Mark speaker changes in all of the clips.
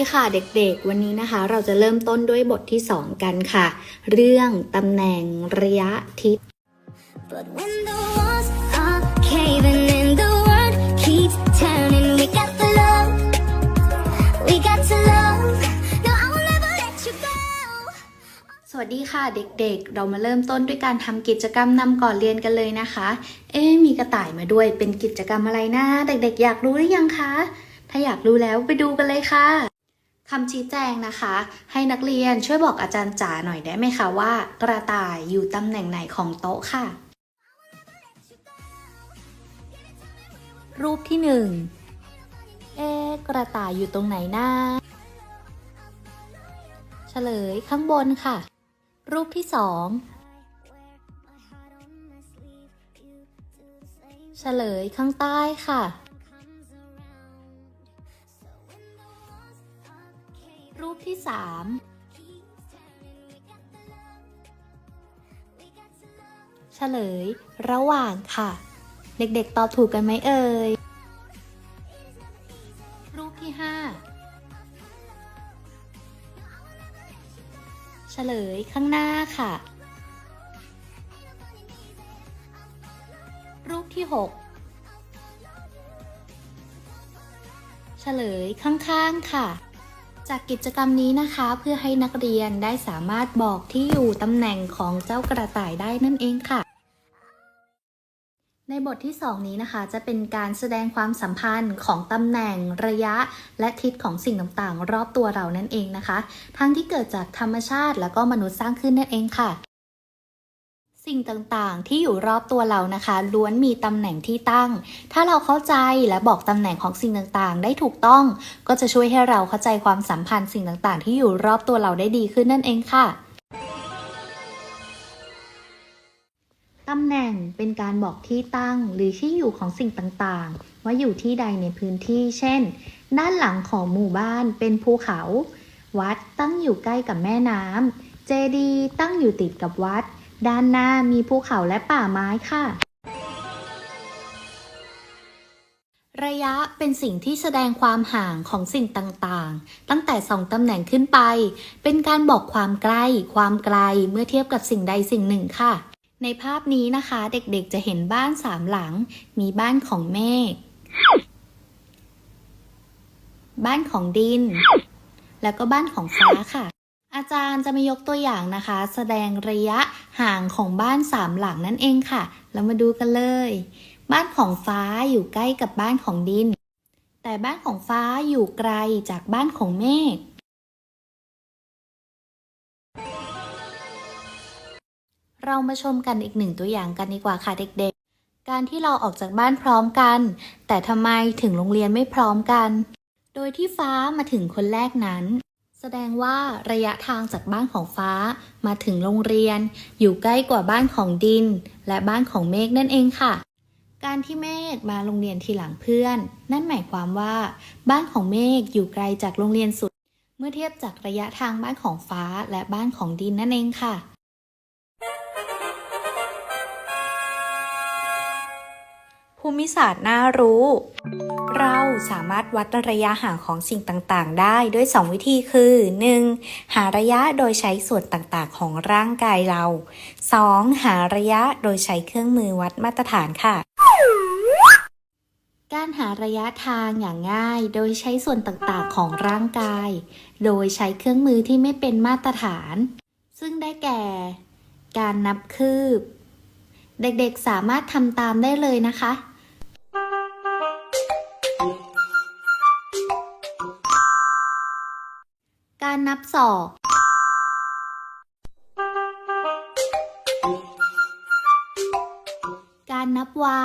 Speaker 1: ดีค่ะเด็กๆ วันนี้นะคะ เราจะเริ่มต้นด้วยบทที่ 2 กันค่ะ เรื่องตำแหน่งระยะทิศ
Speaker 2: But when the walls are caving in, the world keeps turning. We got the love, we got to love. No, I will never let you go.
Speaker 1: สวัสดีค่ะเด็กๆ เรามาเริ่มต้นด้วยการทำกิจกรรมนำก่อนเรียนกันเลยนะคะ เอ๊ะมีกระต่ายมาด้วยเป็นกิจกรรมอะไรนะ เด็กๆ อยากรู้หรือยังคะถ้าอยากรู้แล้วไปดูกันเลยค่ะ คำชี้แจงนะคะ ให้นักเรียนช่วยบอกอาจารย์จ๋าหน่อยได้ไหมคะว่า กระต่ายอยู่ตำแหน่งไหนของโต๊ะค่ะ รูปที่หนึ่งเอ๊กระต่ายอยู่ตรงไหนนะเฉลยข้างบนค่ะ รูปที่สองเฉลยข้างใต้ค่ะ ที่สามเฉลย ระหว่างค่ะ เด็กๆ ตอบถูกกันไหมเอ่ย รูปที่ห้าเฉลยข้างหน้าค่ะ รูปที่หกเฉลยข้างๆค่ะ จากกิจกรรมนี้นะคะเพื่อให้นักเรียนได้สามารถบอกที่อยู่ตำแหน่งของเจ้ากระต่ายได้นั่นเองค่ะ ในบทที่ 2 นี้นะคะ จะเป็นการแสดงความสัมพันธ์ของตำแหน่งระยะ และทิศของสิ่งต่างๆ รอบตัวเรานั่นเองนะคะ ทั้งที่เกิดจากธรรมชาติแล้วก็มนุษย์สร้างขึ้นนั่นเองค่ะ สิ่งต่างๆ ที่อยู่รอบตัวเรานะคะ ล้วนมีตำแหน่งที่ตั้ง ถ้าเราเข้าใจและบอกตำแหน่งของสิ่งต่างๆ ได้ถูกต้อง ก็จะช่วยให้เราเข้าใจความสัมพันธ์สิ่งต่างๆ ที่อยู่รอบตัวเราได้ดีขึ้นนั่นเองค่ะตำแหน่งเป็นการบอกที่ตั้งหรือที่อยู่ของสิ่งต่างๆ ว่าอยู่ที่ใดในพื้นที่ เช่น ด้านหลังของหมู่บ้านเป็นภูเขา วัดตั้งอยู่ใกล้กับแม่น้ำเจดีย์ตั้งอยู่ติดกับวัด ด้านหน้ามีภูเขาและป่าไม้ค่ะ ระยะเป็นสิ่งที่แสดงความห่างของสิ่งต่างๆ ตั้งแต่สองตำแหน่งขึ้นไป เป็นการบอกความใกล้ ความไกลเมื่อเทียบกับสิ่งใดสิ่งหนึ่งค่ะ ในภาพนี้นะคะเด็กๆจะเห็นบ้านสามหลัง มีบ้านของเมฆบ้านของดิน แล้วก็บ้านของฟ้าค่ะ อาจารย์จะมายกตัวอย่างนะคะ แสดงระยะห่างของบ้านสามหลังนั่นเองค่ะ เรามาดูกันเลย บ้านของฟ้าอยู่ใกล้กับบ้านของดิน แต่บ้านของฟ้าอยู่ไกลจากบ้านของเมฆเรามาชมกันอีกหนึ่งตัวอย่างกันดีกว่าค่ะเด็กๆ การที่เราออกจากบ้านพร้อมกัน แต่ทำไมถึงโรงเรียนไม่พร้อมกัน โดยที่ฟ้ามาถึงคนแรกนั้น แสดงว่าระยะทางจากบ้านของฟ้ามาถึงโรงเรียน อยู่ใกล้กว่าบ้านของดิน และบ้านของเมฆนั่นเองค่ะ การที่เมฆมาโรงเรียนทีหลังเพื่อน นั่นหมายความว่า บ้านของเมฆอยู่ไกลจากโรงเรียนสุด เมื่อเทียบจากระยะทางบ้านของฟ้าและบ้านของดินนั่นเองค่ะ ภูมิศาสตร์น่ารู้ เราสามารถวัดระยะห่างของสิ่งต่างๆ ได้ด้วย 2 วิธีคือ 1. หาระยะโดยใช้ส่วนต่างๆ ของร่างกายเรา 2. หาระยะโดยใช้เครื่องมือวัดมาตรฐานค่ะ การหาระยะทางอย่างง่ายโดยใช้ส่วนต่างๆ ของร่างกาย โดยใช้เครื่องมือที่ไม่เป็นมาตรฐาน ซึ่งได้แก่ การนับคืบ เด็กๆสามารถทำตามได้เลยนะคะ การนับศอกการนับวา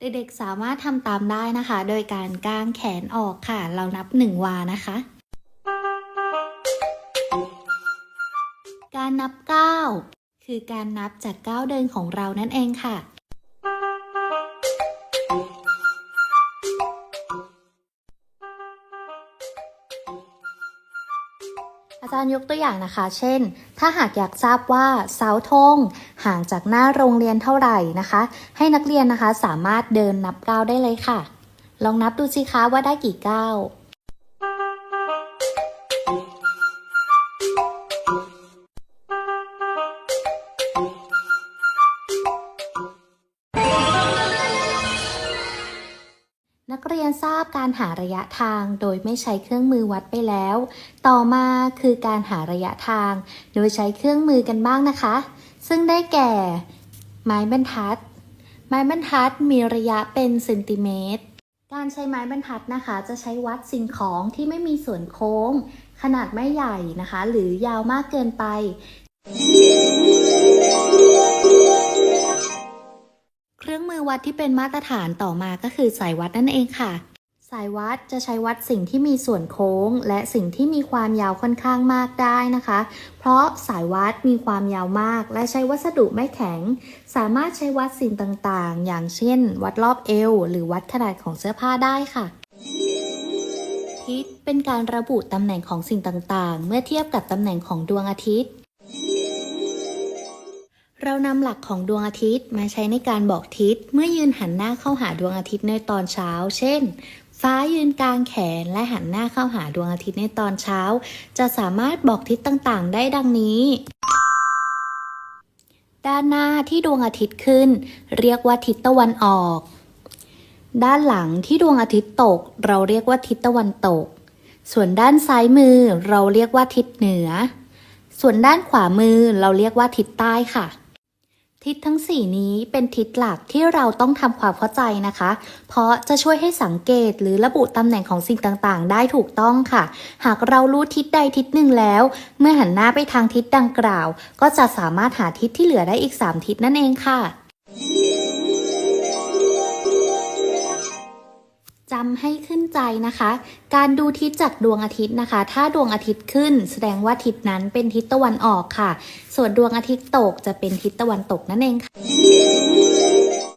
Speaker 1: เด็กๆสามารถทำตามได้นะคะ โดยการก้างแขนออกค่ะ เรานับหนึ่งวานะคะ การนับเก้าคือการนับจากก้าเดินของเรานั่นเองค่ะ อาจารย์ยกตัวอย่างนะคะ เช่น ถ้าหากอยากทราบว่าเสาธงห่างจากหน้าโรงเรียนเท่าไหร่นะคะ ให้นักเรียนนะคะสามารถเดินนับก้าวได้เลยค่ะ ลองนับดูสิคะว่าได้กี่ก้าว หาระยะทางโดยไม่ใช้เครื่องมือวัดไปแล้ว ต่อมาคือการหาระยะทาง โดยใช้เครื่องมือกันบ้างนะคะ ซึ่งได้แก่ ไม้บรรทัด ไม้บรรทัดมีระยะเป็นเซนติเมตร การใช้ไม้บรรทัดนะคะ จะใช้วัดสิ่งของที่ไม่มีส่วนโค้ง ขนาดไม่ใหญ่นะคะ หรือยาวมากเกินไปเครื่องมือวัดที่เป็นมาตรฐานต่อมาก็คือสายวัดนั่นเองค่ะ สายวัดจะใช้วัดสิ่งที่มีส่วนโค้ง และสิ่งที่มีความยาวค่อนข้างมากได้นะคะ เพราะสายวัดมีความยาวมาก และใช้วัสดุไม่แข็ง สามารถใช้วัดสิ่งต่างๆ อย่างเช่น วัดรอบเอว หรือวัดขนาดของเสื้อผ้าได้ค่ะทิศเป็นการระบุตำแหน่งของสิ่งต่างๆ เมื่อเทียบกับตำแหน่งของดวงอาทิตย์ เรานำหลักของดวงอาทิตย์มาใช้ในการบอกทิศเมื่อยืนหันหน้าเข้าหาดวงอาทิตย์ในตอนเช้า เช่น ฟ้ายืนกลางแขนและหันหน้าเข้าหาดวงอาทิตย์ในตอนเช้า จะสามารถบอกทิศต่างๆ ได้ดังนี้ ด้านหน้าที่ดวงอาทิตย์ขึ้น เรียกว่าทิศตะวันออก ด้านหลังที่ดวงอาทิตย์ตก เราเรียกว่าทิศตะวันตก ส่วนด้านซ้ายมือเราเรียกว่าทิศเหนือ ส่วนด้านขวามือเราเรียกว่าทิศใต้ค่ะ ทิศทั้ง 4 นี้เป็นทิศหลักที่เราต้องทำความเข้าใจนะคะ เพราะจะช่วยให้สังเกตหรือระบุตำแหน่งของสิ่งต่างๆ ได้ถูกต้องค่ะ หากเรารู้ทิศใดทิศหนึ่งแล้ว เมื่อหันหน้าไปทางทิศดังกล่าว ก็จะสามารถหาทิศที่เหลือได้อีก 3 ทิศนั่นเองค่ะ จำให้ขึ้นใจนะคะ การดูทิศจากดวงอาทิตย์นะคะ ถ้าดวงอาทิตย์ขึ้น แสดงว่าทิศนั้นเป็นทิศตะวันออกค่ะ ส่วนดวงอาทิตย์ตกจะเป็นทิศตะวันตกนั่นเองค่ะ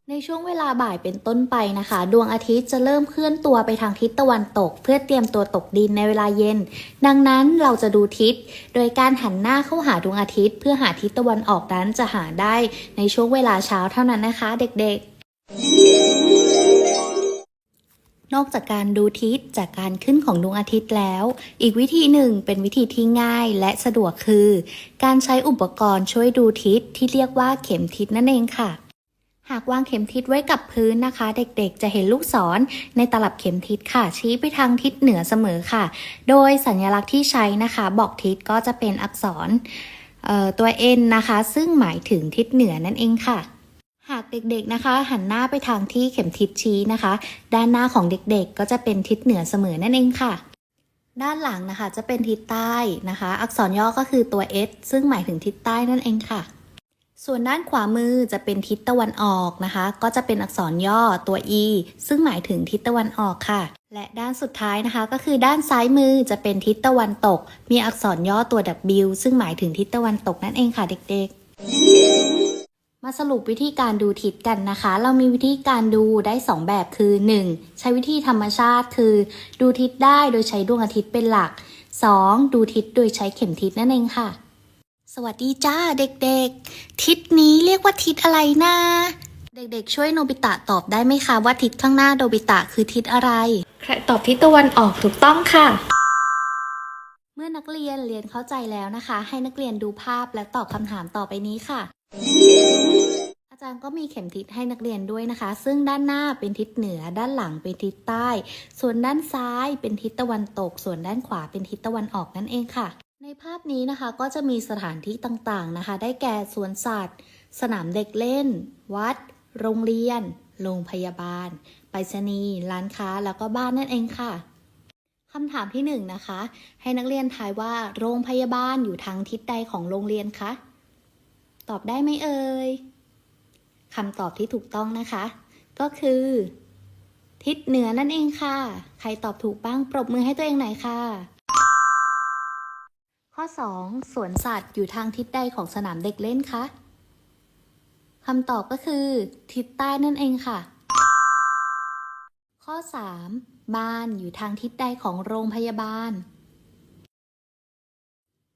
Speaker 1: ในช่วงเวลาบ่ายเป็นต้นไปนะคะ ดวงอาทิตย์จะเริ่มเคลื่อนตัวไปทางทิศตะวันตก เพื่อเตรียมตัวตกดินในเวลาเย็น ดังนั้นเราจะดูทิศ โดยการหันหน้าเข้าหาดวงอาทิตย์ เพื่อหาทิศตะวันออกนั้นจะหาได้ในช่วงเวลาเช้าเท่านั้นนะคะ เด็กๆ นอกจากการดูทิศจากการขึ้นของดวงอาทิตย์แล้ว อีกวิธีหนึ่งเป็นวิธีที่ง่ายและสะดวกคือ การใช้อุปกรณ์ช่วยดูทิศที่เรียกว่าเข็มทิศนั่นเองค่ะ หากวางเข็มทิศไว้กับพื้นนะคะ เด็กๆ จะเห็นลูกศรในตลับเข็มทิศค่ะ ชี้ไปทางทิศเหนือเสมอค่ะ โดยสัญลักษณ์ที่ใช้นะคะ บอกทิศก็จะเป็นอักษรเอ่อตัว N นะคะ ซึ่งหมายถึงทิศเหนือนั่นเองค่ะ หากเด็กๆนะคะ หันหน้าไปทางที่เข็มทิศชี้นะคะ ด้านหน้าของเด็กๆ ก็จะเป็นทิศเหนือเสมอนั่นเองค่ะ ด้านหลังนะคะจะเป็นทิศใต้นะคะ อักษรย่อก็คือตัว S ซึ่งหมายถึงทิศใต้นั่นเองค่ะ ส่วนด้านขวามือจะเป็นทิศตะวันออกนะคะ ก็จะเป็นอักษรย่อตัว E ซึ่งหมายถึงทิศตะวันออกค่ะ และด้านสุดท้ายนะคะ ก็คือด้านซ้ายมือจะเป็นทิศตะวันตก มีอักษรย่อตัว W ซึ่งหมายถึงทิศตะวันตกนั่นเองค่ะเด็กๆ มาสรุปวิธีการดูทิศกันนะคะ เรามีวิธีการดูได้ 2 แบบคือ 1. ใช้วิธีธรรมชาติคือ ดูทิศได้โดยใช้ดวงอาทิตย์เป็นหลัก 2. ดูทิศโดยใช้เข็มทิศนั่นเองค่ะ สวัสดีจ้าเด็กๆ ทิศนี้เรียกว่าทิศอะไรนะเด็กๆ ช่วยโนบิตะตอบได้ไหมคะว่าทิศข้างหน้าโนบิตะคือทิศอะไรใครตอบทิศตะวันออกถูกต้องค่ะ เมื่อนักเรียนเรียนเข้าใจแล้วนะคะ ให้นักเรียนดูภาพและตอบคำถามต่อไปนี้ค่ะ อาจารย์ก็มีเข็มทิศให้นักเรียนด้วยนะคะ ซึ่งด้านหน้าเป็นทิศเหนือ ด้านหลังเป็นทิศใต้ ส่วนด้านซ้ายเป็นทิศตะวันตก ส่วนด้านขวาเป็นทิศตะวันออกนั่นเองค่ะ ในภาพนี้นะคะก็จะมีสถานที่ต่างๆนะคะ ได้แก่สวนสัตว์ สนามเด็กเล่น วัด โรงเรียน โรงพยาบาล ไปรษณีย์ ร้านค้า แล้วก็บ้านนั่นเองค่ะคำถามที่หนึ่งนะคะ ให้นักเรียนทายว่าโรงพยาบาลอยู่ทางทิศใดของโรงเรียนคะ ตอบได้ไหมเอ่ยคำตอบที่ถูกต้องนะคะ ก็คือ ทิศเหนือนั่นเองค่ะ ใครตอบถูกบ้างปรบมือให้ตัวเองหน่อยค่ะ ข้อ 2. สวนสัตว์อยู่ทางทิศใดของสนามเด็กเล่นคะคำตอบก็คือ ทิศใต้นั่นเองค่ะ ข้อ 3. บ้านอยู่ทางทิศใดของโรงพยาบาล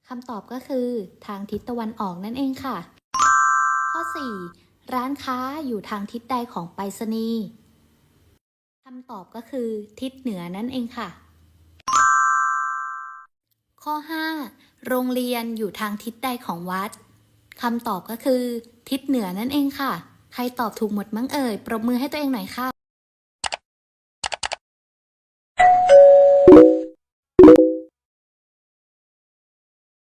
Speaker 1: คำตอบก็คือ ทางทิศตะวันออกนั่นเองค่ะ ข้อ 4. ร้านค้าอยู่ทางทิศใดของไปรษณีย์คำตอบก็คือ ทิศเหนือนั่นเองค่ะ ข้อ 5. โรงเรียนอยู่ทางทิศใดของวัดคำตอบก็คือ ทิศเหนือนั่นเองค่ะ ใครตอบถูกหมดมั้งเอ่ย ปรบมือให้ตัวเองหน่อยค่ะ